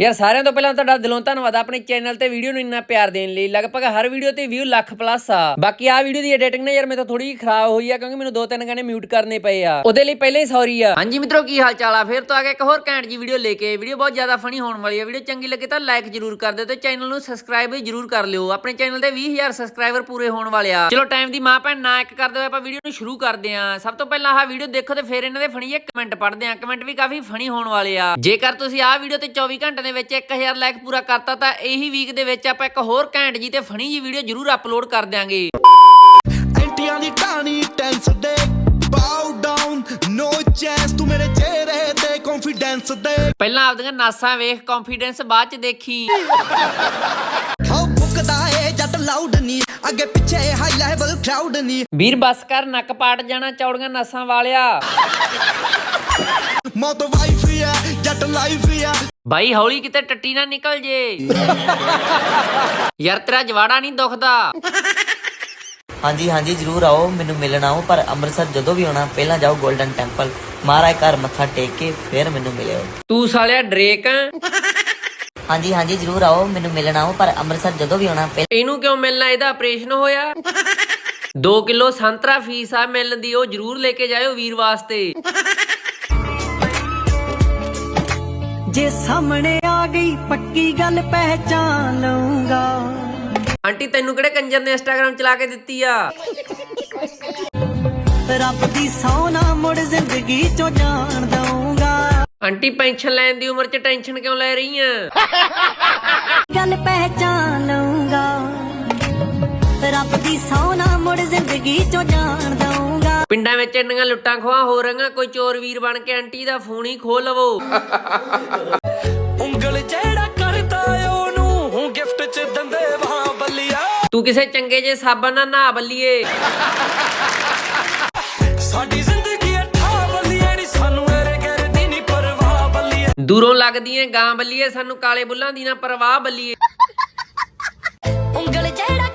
ਯਾਰ ਸਾਰਿਆਂ ਤੋਂ ਪਹਿਲਾਂ ਤੁਹਾਡਾ ਦਿਲੋਂ ਧੰਨਵਾਦ, ਆਪਣੇ ਚੈਨਲ ਤੇ ਵੀਡੀਓ ਨੂੰ ਇੰਨਾ ਪਿਆਰ ਦੇਣ ਲਈ। ਲਗਭਗ ਹਰ ਵੀਡੀਓ ਤੇ ਵਿਊ ਲੱਖ ਪਲੱਸ ਆ। ਬਾਕੀ ਆ ਵੀਡੀਓ ਦੀ ਐਡੀਟਿੰਗ ਨੇ ਯਾਰ ਮੇਰੇ ਤੋਂ ਥੋੜੀ ਜਿਹੀ ਖਰਾਬ ਹੋਈ ਆ, ਕਿਉਂਕਿ ਮੈਨੂੰ ਦੋ ਤਿੰਨ ਗਾਣੇ ਮਿਊਟ ਕਰਨੇ ਪਏ ਆ। ਉਹਦੇ ਲਈ ਪਹਿਲਾਂ ਹੀ ਸੌਰੀ ਆ। ਹਾਂਜੀ ਮਿੱਤਰੋ, ਕੀ ਹਾਲ ਚਾਲ ਆ? ਫਿਰ ਤੋਂ ਆ ਗਿਆ ਇੱਕ ਹੋਰ ਘੈਂਟ ਜੀ ਵੀਡੀਓ ਲੈ ਕੇ ਵੀਡੀਓ ਬਹੁਤ ਜ਼ਿਆਦਾ ਫਨੀ ਹੋਣ ਵਾਲੀ ਆ। ਵੀਡੀਓ ਚੰਗੀ ਲੱਗੇ ਤਾਂ ਲਾਈਕ ਜਰੂਰ ਕਰ ਦਿਓ ਤੇ ਚੈਨਲ ਨੂੰ ਸਬਸਕ੍ਰਾਈਬ ਵੀ ਜਰੂਰ ਕਰ ਲਿਓ। ਆਪਣੇ ਚੈਨਲ ਤੇ 20000 ਸਬਸਕ੍ਰਾਈਬਰ ਪੂਰੇ ਹੋਣ ਵਾਲੇ ਆ। ਚਲੋ ਟਾਈਮ ਦੀ ਮਾਂ ਭੈਣ ਨਾ ਇੱਕ ਕਰਦੇ ਹੋਏ ਆਪਾਂ ਵੀਡੀਓ ਨੂੰ ਸ਼ੁਰੂ ਕਰਦੇ ਆ। ਸਭ ਤੋਂ ਪਹਿਲਾਂ ਆਹ ਵੀਡੀਓ ਦੇਖੋ ਤੇ ਫਿਰ ਇਹਨਾਂ ਦੇ ਫਨੀ ਕਮੈਂਟ ਪੜ੍ਹਦੇ ਆ। ਕਮੈਂਟ ਵੀ ਕਾਫੀ ਫਨੀ ਹੋਣ ਵਾਲੇ ਆ। ਜੇਕਰ ਤੁਸੀਂ ਆਹ ਵੀਡੀਓ ਤੇ 24 ਘੰਟੇ ਦੇ ਵਿੱਚ 1000 ਲਾਈਕ ਪੂਰਾ ਕਰਤਾ ਤਾਂ ਇਹੀ ਵੀਕ ਦੇ ਵਿੱਚ ਆਪਾਂ ਇੱਕ ਹੋਰ ਘੈਂਟ ਜੀ ਤੇ ਫਨੀ ਜੀ ਵੀਡੀਓ ਜਰੂਰ ਅਪਲੋਡ ਕਰ ਦਿਆਂਗੇ। ਐਂਟੀਆਂ ਦੀ ਟਾਣੀ ਟੈਂਸ ਦੇ ਬਾਉ ਡਾਊਨ ਨੋ ਚਾਂਸ ਤੂੰ ਮੇਰੇ ਚਿਹਰੇ ਤੇ ਕੌਨਫੀਡੈਂਸ ਦੇ। ਪਹਿਲਾਂ ਆਪਦੀਆਂ ਨਾਸਾਂ ਵੇਖ ਕੌਨਫੀਡੈਂਸ ਬਾਅਦ ਚ ਦੇਖੀ। ਹਾਉ ਬੁੱਕਦਾ ਏ ਜੱਟ ਲਾਊਡ ਨਹੀਂ ਅੱਗੇ ਪਿੱਛੇ ਹਾਈ ਲੈਵਲ ਕਰਾਊਡ ਨਹੀਂ ਵੀਰ ਬਸ ਕਰ ਨੱਕ ਪਾਟ ਜਾਣਾ ਚੌੜੀਆਂ ਨਾਸਾਂ ਵਾਲਿਆ। ਮੌਤ ਵਾਈਫ ਆ ਜੱਟ ਲਾਈਫ ਆ। ਬਾਈ ਹੌਲੀ ਕਿਤੇ ਟੱਟੀ ਨਾ ਨਿਕਲ ਜੇ। ਯਾਰ ਤੇਰਾ ਜਵਾੜਾ ਨਹੀਂ ਦੁਖਦਾ। ਹਾਂਜੀ ਹਾਂਜੀ ਜਰੂਰ ਆਓ ਮੈਨੂੰ ਮਿਲਣ ਆਓ ਪਰ ਅੰਮ੍ਰਿਤਸਰ ਜਦੋਂ ਵੀ ਆਉਣਾ ਪਹਿਲਾਂ ਜਾਓ 골ਡਨ ਟੈਂਪਲ ਮਹਾਰਾਜ ਘਰ ਮੱਥਾ ਟੇਕ ਕੇ ਫਿਰ ਮੈਨੂੰ ਮਿਲਿਓ। ਤੂੰ ਸਾਲਿਆ ਡਰੇਕ। ਆਂ। ਹਾਂਜੀ ਹਾਂਜੀ ਜਰੂਰ ਆਓ ਮੈਨੂੰ ਮਿਲਣ ਆਓ ਪਰ ਅੰਮ੍ਰਿਤਸਰ ਜਦੋਂ ਵੀ ਆਉਣਾ ਪਹਿਲਾਂ ਇਹਨੂੰ ਕਿਉਂ ਮਿਲਣਾ? ਇਹਦਾ ਆਪਰੇਸ਼ਨ ਹੋਇਆ। 2 ਕਿਲੋ ਸੰਤਰਾ ਫੀਸ ਆ ਮਿਲਣ ਦੀ ਉਹ ਜ਼ਰੂਰ ਲੈ ਕੇ ਜਾਇਓ ਵੀਰ ਵਾਸਤੇ। ਜੇ ਸਾਹਮਣੇ ਆ ਗਈ ਪੱਕੀ ਗੱਲ ਪਹਿਚਾਨ ਲਊਂਗਾ। ਆਂਟੀ ਤੈਨੂੰ ਕਿਹੜੇ ਕੰਜਰ ਨੇ ਇੰਸਟਾਗ੍ਰam ਚਲਾ ਕੇ ਦਿੱਤੀ ਆ? ਰੱਬ ਦੀ ਸੌਣਾ ਮੁੜ ਜ਼ਿੰਦਗੀ ਚੋਂ ਜਾਣ ਦਊਂਗਾ। ਆਂਟੀ ਪੈਨਸ਼ਨ ਲੈਣ ਦੀ ਉਮਰ 'ਚ ਟੈਨਸ਼ਨ ਕਿਉਂ ਲੈ ਰਹੀ ਆ? ਗੱਲ ਪਹਿਚਾਨ ਲਊਂਗਾ। ਰੱਬ ਦੀ ਸੌਣਾ ਮੁੜ ਜ਼ਿੰਦਗੀ ਚੋਂ ਜਾਣ ਦਊਂਗਾ। ਪਿੰਡਾਂ ਵਿੱਚ ਇੰਨੀਆਂ ਲੁੱਟਾਂ ਖੋਹਾਂ ਹੋ ਰਹੀਆਂ ਕੋਈ ਚੋਰ ਵੀਰ ਬਣ ਕੇ ਆਂਟੀ ਦਾ ਫੋਨ ਹੀ ਖੋਹ ਲਵੋ। ਉਂਗਲ ਜਿਹੜਾ ਕਰਦਾ ਉਹਨੂੰ ਗਿਫਟ ਚ ਦੰਦੇ ਵਾਂ ਬੱਲੀਆ। ਤੂੰ ਕਿਸੇ ਚੰਗੇ ਜੇ ਸਾਬਣ ਨਾਲ ਨਹਾ ਬੱਲੀਏ। ਸਾਡੀ ਜ਼ਿੰਦਗੀ ਅੱਠਾ ਬੱਲੀਏ ਨਹੀਂ ਸਾਨੂੰ ਇਹਰੇ ਕਰਦੀ ਨਹੀਂ ਪਰਵਾਹ ਬੱਲੀਏ। ਦੂਰੋਂ ਲੱਗਦੀਆਂ ਗਾਂ ਬੱਲੀਏ ਸਾਨੂੰ ਕਾਲੇ ਬੁੱਲਾਂ ਦੀ ਨਾ ਪਰਵਾਹ ਬੱਲੀਏ। ਉਂਗਲ ਜਿਹੜਾ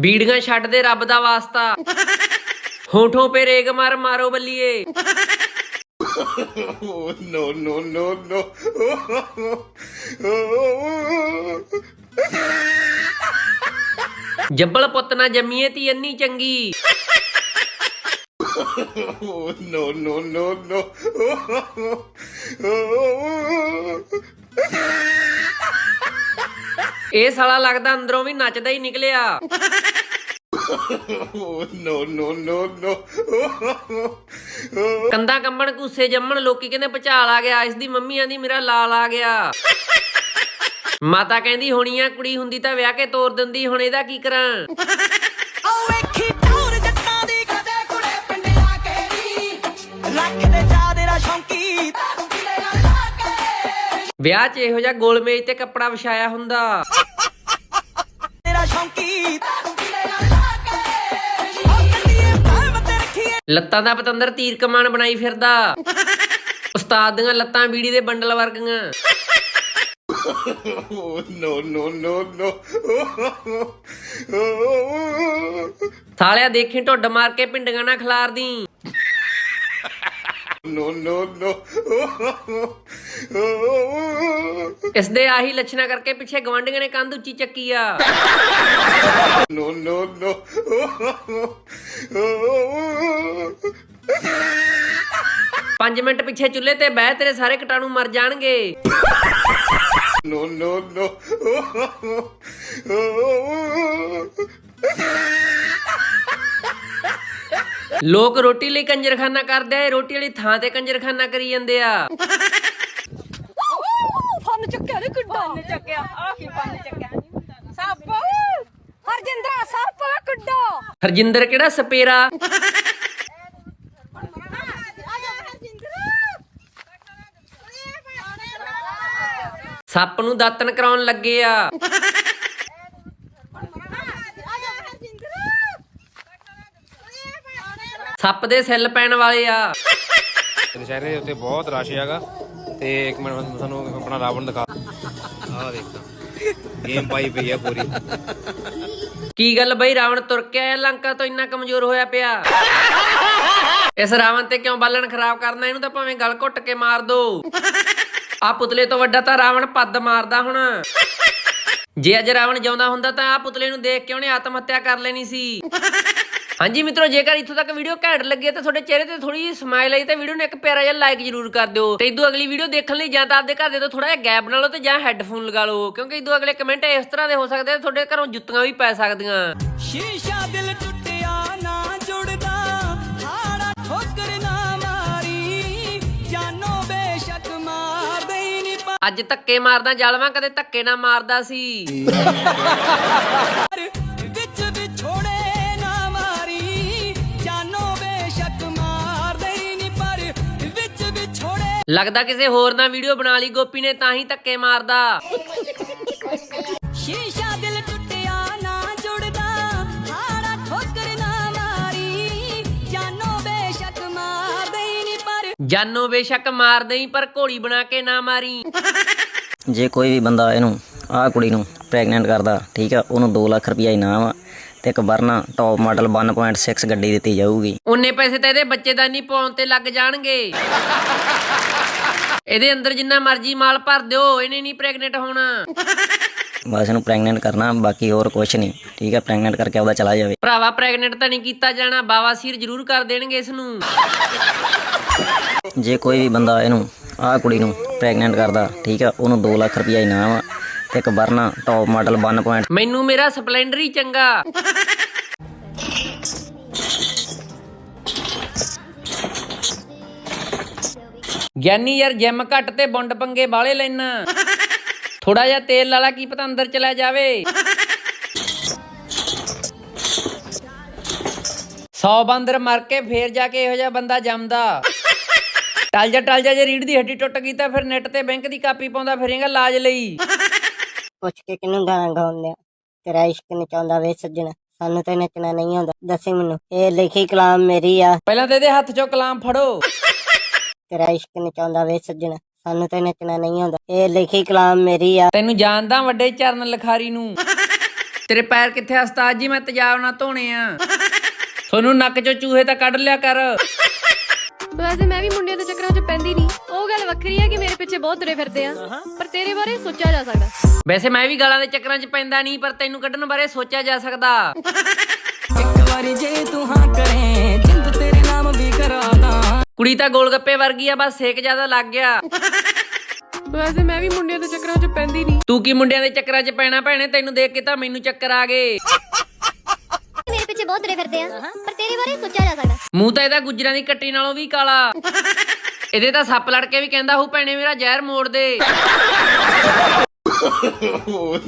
ਬੀੜੀਆਂ ਛੱਡ ਦੇ ਰੱਬ ਦਾ ਵਾਸਤਾ। ਹੋਠੋਂ ਪੇ ਰੇਗ ਮਾਰ ਮਾਰੋ ਬੱਲੀਏ। No no no no. Jabbal ਪੁੱਤ ਨਾ ਜੰਮੀਏ ਤੀ ਇੰਨੀ ਚੰਗੀ। No no no no. ਇਹ ਸਾਲਾ ਲੱਗਦਾ ਅੰਦਰੋਂ ਵੀ ਨੱਚਦਾ ਹੀ ਨਿਕਲਿਆ। no no no no. ਕੰਦਾ ਕੰਬਣ ਘੂਸੇ ਜੰਮਣ ਲੋਕੀ ਕਹਿੰਦੇ ਭਚਾਲ ਆ ਗਿਆ ਇਸ ਦੀ ਮੰਮੀ ਆਂਦੀ ਮੇਰਾ ਲਾਲ ਆ ਗਿਆ। ਮਾਤਾ ਕਹਿੰਦੀ ਹੋਣੀ ਆ ਕੁੜੀ ਹੁੰਦੀ ਤਾਂ ਵਿਆਹ ਕੇ ਤੋਰ ਦਿੰਦੀ ਹੁਣ ਇਹਦਾ ਕੀ ਕਰਾਂ? ਓ ਵੇਖੀ ਟੌਰ ਜੱਟਾਂ ਦੀ ਕਦੇ ਕੁੜੇ ਪਿੰਡ ਆ ਕੇ ਲੱਖ ਦੇ ਚਾਹ ਤੇਰਾ ਸ਼ੌਂਕੀ ਵਿਆਹ 'ਚ ਇਹੋ ਜਿਹਾ ਗੋਲ ਮੇਜ਼ ਤੇ ਕੱਪੜਾ ਵਿਛਾਇਆ ਹੁੰਦਾ। ਤੇਰਾ ਸ਼ੌਂਕੀ ਲੱਤਾਂ ਦਾ ਪਤੰਦਰ ਤੀਰ ਕਮਾਨ ਬਣਾਈ ਫਿਰਦਾ। ਉਸਤਾਦ ਦੀਆਂ ਲੱਤਾਂ ਬੀੜੀ ਦੇ ਬੰਡਲ ਵਰਗੀਆਂ। No no no no. ਸਾਲਿਆ ਦੇਖੀ ਢੁੱਡ ਮਾਰ ਕੇ ਪਿੰਡੀਆਂ ਨਾ ਖਿਲਾਰਦੀ। No no no. ਇਸ ਦੇ ਆਹੀ ਲੱਛਣਾ ਕਰਕੇ ਪਿੱਛੇ ਗਵਾਂਢੀਆਂ ਨੇ ਕੰਧ ਉੱਚੀ ਚੱਕੀ ਆ। No no no. ਪੰਜ ਮਿੰਟ ਪਿੱਛੇ ਚੁੱਲ੍ਹੇ ਤੇ ਬਹਿ ਤੇਰੇ ਸਾਰੇ ਕੀਟਾਣੂ ਮਰ ਜਾਣਗੇ। No no no. ਲੋਕ ਰੋਟੀ ਲਈ ਕੰਜਰਖਾਨਾ ਕਰਦੇ ਆ ਇਹ ਰੋਟੀ ਵਾਲੀ ਥਾਂ ਤੇ ਕੰਜਰਖਾਨਾ ਕਰੀ ਜਾਂਦੇ ਆ। ਫਨ ਚੱਕਿਆ ਰੇ ਕੁੱਡਾ। ਫਨ ਚੱਕਿਆ ਆ ਕੀ ਫਨ ਚੱਕਿਆ। ਸੱਪ। ਹਰਜਿੰਦਰਾ ਸੱਪ ਕੁੱਡਾ। ਹਰਜਿੰਦਰ ਕਿਹੜਾ ਸਪੇਰਾ? ਸੱਪ ਨੂੰ ਦਾਤਨ ਕਰਾਉਣ ਲੱਗੇ ਆ। ਸੱਪ ਦੇ ਸੈੱਲ ਪੈਣ ਵਾਲੇ ਆ। ਦੁਸ਼ਹਿਰੇ ਉੱਤੇ ਬਹੁਤ ਰਸ਼ ਹੈਗਾ। ਤੇ ਇੱਕ ਮਿੰਟ ਮੈਂ ਤੁਹਾਨੂੰ ਆਪਣਾ ਰਾਵਣ ਦਿਖਾ। ਆਹ ਦੇਖ ਗੇਮ ਪਾਈ ਪਈ ਆ ਪੂਰੀ। ਕੀ ਗੱਲ ਬਈ ਰਾਵਣ ਤੁਰ ਕੇ ਆਇਆ? ਲੰਕਾ ਤੋਂ ਇੰਨਾ ਕਮਜ਼ੋਰ ਹੋਇਆ ਪਿਆ। ਇਸ ਰਾਵਣ ਤੇ ਕਿਉਂ ਬਾਲਣ ਖਰਾਬ ਕਰਨਾ? ਇਹਨੂੰ ਤਾਂ ਭਾਵੇਂ ਗਲ ਘੁੱਟ ਕੇ ਮਾਰ ਦੋ। ਆ ਪੁਤਲੇ ਤੋਂ ਵੱਡਾ ਤਾਂ ਰਾਵਣ ਪੱਦ ਮਾਰਦਾ ਹੁਣ। ਜੇ ਅੱਜ ਰਾਵਣ ਜਿਉਂਦਾ ਹੁੰਦਾ ਤਾਂ ਆ ਪੁਤਲੇ ਨੂੰ ਦੇਖ ਕੇ ਉਹਨੇ ਆਤਮ ਹੱਤਿਆ ਕਰ ਲੈਣੀ ਸੀ। ਹਾਂਜੀ ਮਿੱਤਰੋ ਜੇਕਰ ਇੱਥੋਂ ਤੱਕ ਵੀਡੀਓ ਘੈਂਟ ਲੱਗੀ ਤਾਂ ਤੁਹਾਡੇ ਚਿਹਰੇ ਤੇ ਥੋੜੀ ਜਿਹੀ ਸਮਾਈਲ ਆਈ ਤਾਂ ਵੀਡੀਓ ਨੂੰ ਇੱਕ ਪਿਆਰਾ ਜਿਹਾ ਲਾਈਕ ਜ਼ਰੂਰ ਕਰ ਦਿਓ। ਤੇ ਇਦੋਂ ਅਗਲੀ ਵੀਡੀਓ ਦੇਖਣ ਲਈ ਜਾਂ ਤਾਂ ਆਪਦੇ ਘਰ ਦੇ ਤੋਂ ਥੋੜਾ ਜਿਹਾ ਗੈਪ ਬਣਾ ਲਓ ਤੇ ਜਾਂ ਹੈੱਡਫੋਨ ਲਗਾ ਲਓ ਕਿਉਂਕਿ ਇਦੋਂ ਅਗਲੇ ਕਮੈਂਟ ਇਸ ਤਰ੍ਹਾਂ ਦੇ ਹੋ ਸਕਦੇ ਆ ਤੁਹਾਡੇ ਘਰੋਂ ਜੁੱਤੀਆਂ ਵੀ ਪੈ ਸਕਦੀਆਂ। ਸ਼ੀਸ਼ਾ ਦਿਲ ਟੁੱਟਿਆ ਨਾ ਜੁੜਦਾ ਹਾੜਾ ਠੋਕਰ ਨਾ ਮਾਰੀ ਜਾਨੋ ਬੇਸ਼ੱਕ ਮਾਰ ਦੇਈ ਨੀ ਅੱਜ ਧੱਕੇ ਮਾਰਦਾ ਜਾਲਵਾਂ ਕਦੇ ਧੱਕੇ ਨਾ ਮਾਰਦਾ ਸੀ। ਲੱਗਦਾ ਕਿਸੇ ਹੋਰ ਨਾਲ ਵੀਡੀਓ ਬਣਾ ਲਈ ਗੋਪੀ ਨੇ ਤਾਂ ਹੀ ਧੱਕੇ ਮਾਰਦਾ। ਸ਼ੀਸ਼ਾ ਦਿਲ ਟੁੱਟਿਆ ਨਾ ਜੁੜਦਾ। ਹਾੜਾ ਠੋਕਰ ਨਾ ਮਾਰੀ। ਜਾਨੋ ਬੇਸ਼ੱਕ ਮਾਰ ਦੇਈ ਨੀ ਪਰ। ਜਾਨੋ ਬੇਸ਼ੱਕ ਮਾਰ ਦੇਈ ਪਰ ਘੋੜੀ ਬਣਾ ਕੇ ਨਾ ਮਾਰੀ। ਜੇ ਕੋਈ ਵੀ ਬੰਦਾ ਇਹਨੂੰ ਆਹ ਕੁੜੀ ਨੂੰ ਪ੍ਰੈਗਨੈਂਟ ਕਰਦਾ ਠੀਕ ਆ ਉਹਨੂੰ 2 ਲੱਖ ਰੁਪਇਆ ਇਨਾਮ ਆ ਤੇ ਇੱਕ ਵਰਨਾ ਟੌਪ ਮਾਡਲ 1.6 ਗੱਡੀ ਦਿੱਤੀ ਜਾਊਗੀ। ਉਹਨੇ ਪੈਸੇ ਤਾਂ ਇਹਦੇ ਬੱਚੇਦਾਨੀ ਪਾਉਣ ਤੇ ਲੱਗ ਜਾਣਗੇ। ਇਹਦੇ ਅੰਦਰ ਜਿੰਨਾ ਮਰਜ਼ੀ ਮਾਲ ਭਰ ਦਿਓ ਇਹਨੇ ਨਹੀਂ ਪ੍ਰੈਗਨੈਂਟ ਹੋਣਾ। ਬਸ ਇਹਨੂੰ ਪ੍ਰੈਗਨੈਂਟ ਕਰਨਾ ਬਾਕੀ ਹੋਰ ਕੁਝ ਨਹੀਂ। ਠੀਕ ਆ ਪ੍ਰੈਗਨੈਂਟ ਕਰਕੇ ਆਪਦਾ ਚਲਾ ਜਾਵੇ। ਭਰਾਵਾ ਪ੍ਰੈਗਨੈਂਟ ਤਾਂ ਨਹੀਂ ਕੀਤਾ ਜਾਣਾ ਬਾਵਾਸੀਰ ਜ਼ਰੂਰ ਕਰ ਦੇਣਗੇ ਇਸ ਨੂੰ ਜੇ ਕੋਈ ਵੀ ਬੰਦਾ ਇਹਨੂੰ ਆਹ ਕੁੜੀ ਨੂੰ ਪ੍ਰੈਗਨੈਂਟ ਕਰਦਾ ਠੀਕ ਆ ਉਹਨੂੰ 2 ਲੱਖ ਰੁਪਇਆ ਇਨਾਮ ਆ ਤੇ ਇੱਕ ਵਰਨਾ ਟੌਪ ਮਾਡਲ 1. ਮੈਨੂੰ ਮੇਰਾ ਸਪਲੈਂਡਰ ਹੀ ਚੰਗਾ। ਗਿਆਨੀ ਯਾਰ ਜਿਮ ਘੱਟ ਤੇ ਬੁੰਡ ਪੰਗੇ ਬਾਲੇ ਲੈਣਾ ਥੋੜਾ ਜਿਹਾ ਤੇਲ ਲਾਲਾ ਕੀ ਪਤਾ ਅੰਦਰ ਚਲਾ ਜਾਵੇ। ਸੌ ਬਾਂਦਰ ਮਰ ਕੇ ਫੇਰ ਜਾ ਕੇ ਇਹੋ ਜਿਹਾ ਬੰਦਾ ਜੰਮਦਾ। ਟਲ ਜਾ ਟਲ ਜਾ ਜੇ ਰੀੜ ਦੀ ਹੱਡੀ ਟੁੱਟ ਗਈ ਤਾਂ ਫਿਰ ਨੈਟ ਤੇ ਬੈਂਕ ਦੀ ਕਾਪੀ ਪਾਉਂਦਾ ਫਿਰੇਗਾ ਲਾਜ ਲਈ। ਪੁੱਛ ਕੇ ਕਿਹਨੂੰ ਗਾਣਾ ਗਾਉਂਦੇ ਆ? ਤੇਰਾ ਇਸ਼ਕ ਨਚਾਉਂਦਾ ਵੇ ਸੱਜਣ। ਸਾਨੂੰ ਤੇ ਨੱਚਣਾ ਨਹੀਂ ਆਉਂਦਾ। ਦੱਸੀ ਮੈਨੂੰ ਇਹ ਲਿਖੀ ਕਲਾਮ ਮੇਰੀ ਆ। ਪਹਿਲਾਂ ਤੇ ਇਹਦੇ ਹੱਥ 'ਚੋਂ ਕਲਾਮ ਫੜੋ। ਤੇਰਾ ਇਸ਼ਕ ਨਚਾਉਂਦਾ ਵੇ ਸੱਜਣ ਸਾਨੂੰ ਤੇ ਨੱਚਣਾ ਨਹੀਂ ਆਉਂਦਾ। ਇਹ ਲਿਖੀ ਕਲਾਮ ਮੇਰੀ ਆ। ਤੈਨੂੰ ਜਾਣਦਾ ਵੱਡੇ ਚਰਨ ਲਖਾਰੀ ਨੂੰ। ਤੇਰੇ ਪੈਰ ਕਿੱਥੇ ਆ ਉਸਤਾਦ ਜੀ ਮੈਂ ਤੇਜ਼ਾਬ ਨਾਲ ਧੋਣੇ ਆ। ਤੁਹਾਨੂੰ ਨੱਕ 'ਚੋਂ ਚੂਹੇ ਤਾਂ ਕੱਢ ਲਿਆ ਕਰ। ਵੈਸੇ ਮੈਂ ਵੀ ਮੁੰਡਿਆਂ ਦੇ ਚੱਕਰਾਂ 'ਚ ਪੈਂਦੀ ਨਹੀਂ ਉਹ ਗੱਲ ਵੱਖਰੀ ਹੈ ਕਿ ਮੇਰੇ ਪਿੱਛੇ ਬਹੁਤ ਤੁਰੇ ਫਿਰਦੇ ਆ। ਪਰ ਤੇਰੇ ਬਾਰੇ ਸੋਚਿਆ ਜਾ ਸਕਦਾ। ਵੈਸੇ ਮੈਂ ਵੀ ਗਾਲਾਂ ਦੇ ਚੱਕਰਾਂ 'ਚ ਪੈਂਦਾ ਨਹੀਂ ਪਰ ਤੈਨੂੰ ਕੱਢਣ ਬਾਰੇ ਸੋਚਿਆ ਜਾ ਸਕਦਾ। ਇੱਕ ਵਾਰੀ ਜੇ ਤੂੰ ਹਾਂ ਕਰੇ ਕੁੜੀ ਤਾਂ ਗੋਲ ਗੱਪੇ ਵਰਗੀ ਆ ਬਸ ਸੇਕ ਜ਼ਿਆਦਾ ਲੱਗ ਗਿਆ। ਵੈਸੇ ਮੈਂ ਵੀ ਮੁੰਡਿਆਂ ਦੇ ਚੱਕਰਾਂ 'ਚ ਪੈਂਦੀ ਨਹੀਂ ਤੂੰ ਕੀ ਮੁੰਡਿਆਂ ਦੇ ਚੱਕਰਾਂ 'ਚ ਪੈਣਾ ਭੈਣੇ? ਤੈਨੂੰ ਦੇਖ ਕੇ ਤਾਂ ਮੈਨੂੰ ਚੱਕਰ ਆ ਗਏ। ਮੇਰੇ ਪਿੱਛੇ ਬਹੁਤ ਤੁਰੇ ਫਿਰਦੇ ਆ ਪਰ ਤੇਰੇ ਬਾਰੇ ਸੋਚਿਆ ਜਾ ਸਕਦਾ। ਮੂੰਹ ਤਾਂ ਇਹਦਾ ਗੁੱਜਰਾਂ ਦੀ ਕੱਟੀ ਨਾਲੋਂ ਵੀ ਕਾਲਾ। ਇਹਦੇ ਤਾਂ ਸੱਪ ਲੜ ਕੇ ਵੀ ਕਹਿੰਦਾ ਹੂ ਭੈਣੇ ਮੇਰਾ ਜ਼ਹਿਰ ਮੋੜ ਦੇ।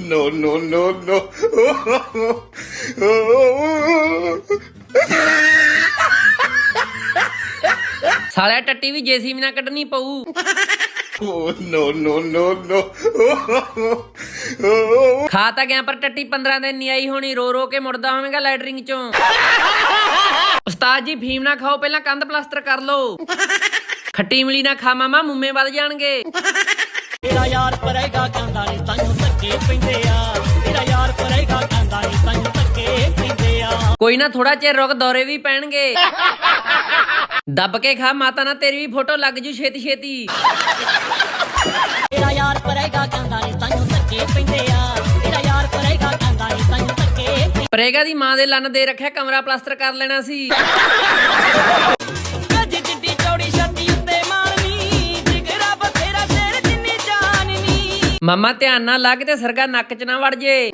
No, no, no, no. ਸਾਲਿਆ ਟੱਟੀ ਵੀ ਜੇਸੀਬੀ ਨਾਲ ਕੱਢਣੀ ਪਊ। No, no, no, no. ਖਾ ਤਾਂ ਗਿਆ ਪਰ ਟੱਟੀ 15 ਦਿਨ ਨਹੀਂ ਆਈ ਹੋਣੀ ਰੋ ਰੋ ਕੇ ਮੁੜਦਾ ਹੋਵੇਗਾ ਲੈਟਰਿੰਗ ਚੋਂ। ਉਸਤਾਦ ਜੀ ਫੀਮ ਨਾ ਖਾਓ ਪਹਿਲਾਂ ਕੰਧ ਪਲਾਸਟਰ ਕਰ ਲਓ। ਖੱਟੀ ਇਮਲੀ ਨਾ ਖਾ ਮਾਮਾ ਮੁੰਮੇ ਵੱਧ ਜਾਣਗੇ। ਤੇਰਾ ਯਾਰ ਪਰੇਗਾ ਕਹਿੰਦਾ ਨਹੀਂ ਤੈਨੂੰ ਕੋਈ ਨਾ ਥੋੜਾ ਚਿਰ ਰੁਕ ਦੌਰੇ ਵੀ ਪੈਣਗੇ। ਦੱਬ ਕੇ ਖਾ ਮਾਤਾ ਨਾ ਤੇਰੀ ਵੀ ਫੋਟੋ ਲੱਗ ਜੂ ਛੇਤੀ ਛੇਤੀ। ਤੇਰਾ ਯਾਰ ਪਰੇਗਾ ਕਹਿੰਦਾ ਨਹੀਂ ਤੈਨੂੰ ਧੱਕੇ ਪੈਂਦੇ ਆ। ਤੇਰਾ ਯਾਰ ਪਰੇਗਾ ਕਹਿੰਦਾ ਨਹੀਂ ਤੈਨੂੰ ਧੱਕੇ ਪੈਂਦੇ ਪ੍ਰੇਗਾ ਦੀ ਮਾਂ ਦੇ ਲੰਨ ਦੇ ਰੱਖਿਆ ਕਮਰਾ ਪਲਾਸਟਰ ਕਰ ਲੈਣਾ ਸੀ। ਮਾਮਾ ਧਿਆਨ ਨਾਲ ਲਾ ਕੇ ਤੇ ਸਰਗਾ ਨੱਕ 'ਚ ਨਾ ਵੜ ਜੇ।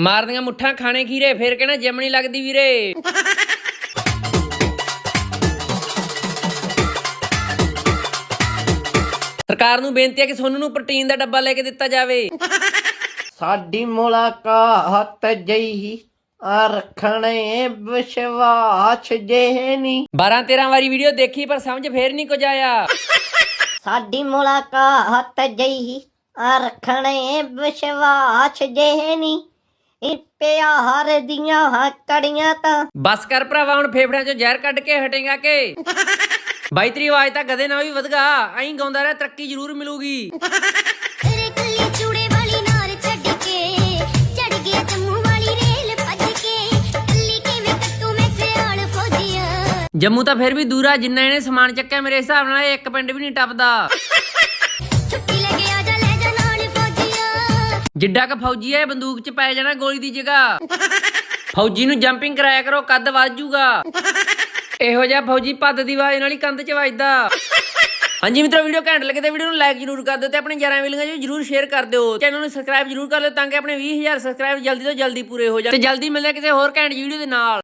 ਮਾਰਦੀਆਂ ਮੁੱਠਾਂ ਖਾਣੇ ਖੀਰੇ ਫੇਰ ਕਹਿਣਾ ਜਿਮ ਨਹੀਂ ਲੱਗਦੀ ਵੀਰੇ। ਸਰਕਾਰ ਨੂੰ ਬੇਨਤੀ ਹੈ ਕਿ ਸੋਨੂੰ ਨੂੰ ਪ੍ਰੋਟੀਨ ਦਾ ਡੱਬਾ ਲੈ ਕੇ ਦਿੱਤਾ ਜਾਵੇ। ਸਾਡੀ ਮੁਲਾਕਾਤ ਜਈ ਆ ਰੱਖਣੇ ਵਿਸ਼ਵਾਸ ਜਿਹਨੀ 12 13 ਵਾਰੀ ਵੀਡੀਓ ਦੇਖੀ ਪਰ ਸਮਝ ਫੇਰ ਨਹੀਂ ਕੁਝ ਆਇਆ। ਸਾਡੀ ਮੁਲਾਕਾਤ ਜਈ ਆ ਰੱਖਣੇ ਵਿਸ਼ਵਾਸ ਜਿਹਨੀ ਪਿਆ ਹਰ ਦੀਆਂ ਹੱਕੜੀਆਂ ਤਾਂ। ਬਸ ਕਰ ਭਰਾਵਾ ਹੁਣ ਫੇਫੜਿਆਂ ਚੋਂ ਜ਼ਹਿਰ ਕੱਢ ਕੇ ਹਟੇਗਾ ਕਿ? ਬਾਈ ਤੇਰੀ ਆਵਾਜ਼ ਤਾਂ ਕਦੇ ਨਾ ਵੀ ਵਧਗਾ। ਐਂ ਗਾਉਂਦਾ ਰਹਿ ਤਰੱਕੀ ਜ਼ਰੂਰ ਮਿਲੂਗੀ। ਜੰਮੂ ਤਾਂ ਫਿਰ ਵੀ ਦੂਰ ਆ ਜਿੰਨਾ ਇਹਨੇ ਸਮਾਨ ਚੱਕਿਆ ਮੇਰੇ ਹਿਸਾਬ ਨਾਲ ਇੱਕ ਪਿੰਡ ਵੀ ਨਹੀਂ ਟੱਪਦਾ। ਜਿੱਡਾ ਕ ਫੌਜੀ ਆ ਬੰਦੂਕ 'ਚ ਪੈ ਜਾਣਾ ਗੋਲੀ ਦੀ ਜਗ੍ਹਾ। ਫੌਜੀ ਨੂੰ ਜੰਪਿੰਗ ਕਰਾਇਆ ਕਰੋ, ਕੱਦ ਵੱਧ ਜੂਗਾ। ਇਹੋ ਜਿਹਾ ਫੌਜੀ ਪੱਦ ਦੀ ਆਵਾਜ਼ ਨਾਲ ਹੀ ਕੰਧ 'ਚ ਵੱਜਦਾ। ਹਾਂਜੀ ਮਿੱਤਰੋ ਵੀਡੀਓ ਘੈਂਟ ਲੱਗੇ ਤੇ ਵੀਡੀਓ ਨੂੰ ਲਾਈਕ ਜਰੂਰ ਕਰ ਦਿਓ ਤੇ ਆਪਣੇ ਯਾਰਾਂ ਵੇਲੀਆਂ ਜੀ ਜਰੂਰ ਸ਼ੇਅਰ ਕਰ ਦਿਓ। ਚੈਨਲ ਨੂੰ ਸਬਸਕ੍ਰਾਈਬ ਜਰੂਰ ਕਰ ਲਿਓ ਤਾਂ ਕਿ ਆਪਣੇ 20000 ਸਬਸਕ੍ਰਾਈਬ ਜਲਦੀ ਤੋਂ ਜਲਦੀ ਪੂਰੇ ਹੋ ਜਾਣ। ਤੇ ਜਲਦੀ ਮਿਲਦੇ ਕਿਸੇ ਹੋਰ ਘੈਂਟ ਵੀਡੀਓ ਦੇ ਨਾਲ।